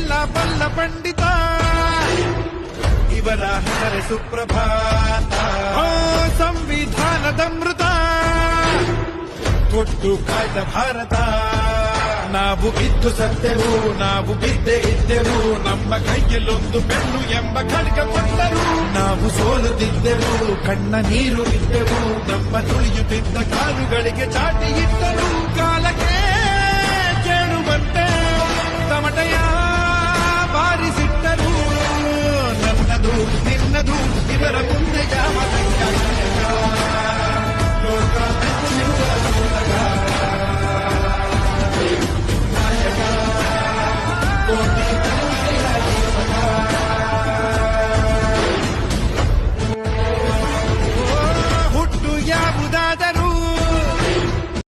ಬಲ್ಲ ಪಂಡಿತ. ಇವರ ಹೆಸರೆ ಸುಪ್ರಭಾತ. ಸಂವಿಧಾನದ ಮೃತ. ಕೊಟ್ಟು ಕಾಯ್ದ ಭಾರತ. ನಾವು ಬಿದ್ದು ಸತ್ತೆವು, ನಾವು ಬಿದ್ದೆ ಇದ್ದೆವು. ನಮ್ಮ ಕೈಯಲ್ಲೊಂದು ಬೆನ್ನು ಎಂಬ ಖಡ್ಗ ಬಂದರು ನಾವು ಸೋಲುತ್ತಿದ್ದೆವು, ಕಣ್ಣ ನೀರು ಇದ್ದೆವು ನಮ್ಮ ತುಳಿಯುತ್ತಿದ್ದ ಕಾಲುಗಳಿಗೆ ಚಾಟಿ ಇಟ್ಟರು. ಕಾಲಕ್ಕೆ ನಿನ್ನದು ಇವರ ಮುಂದೆ ಜಾಮ ಕೋಟಿ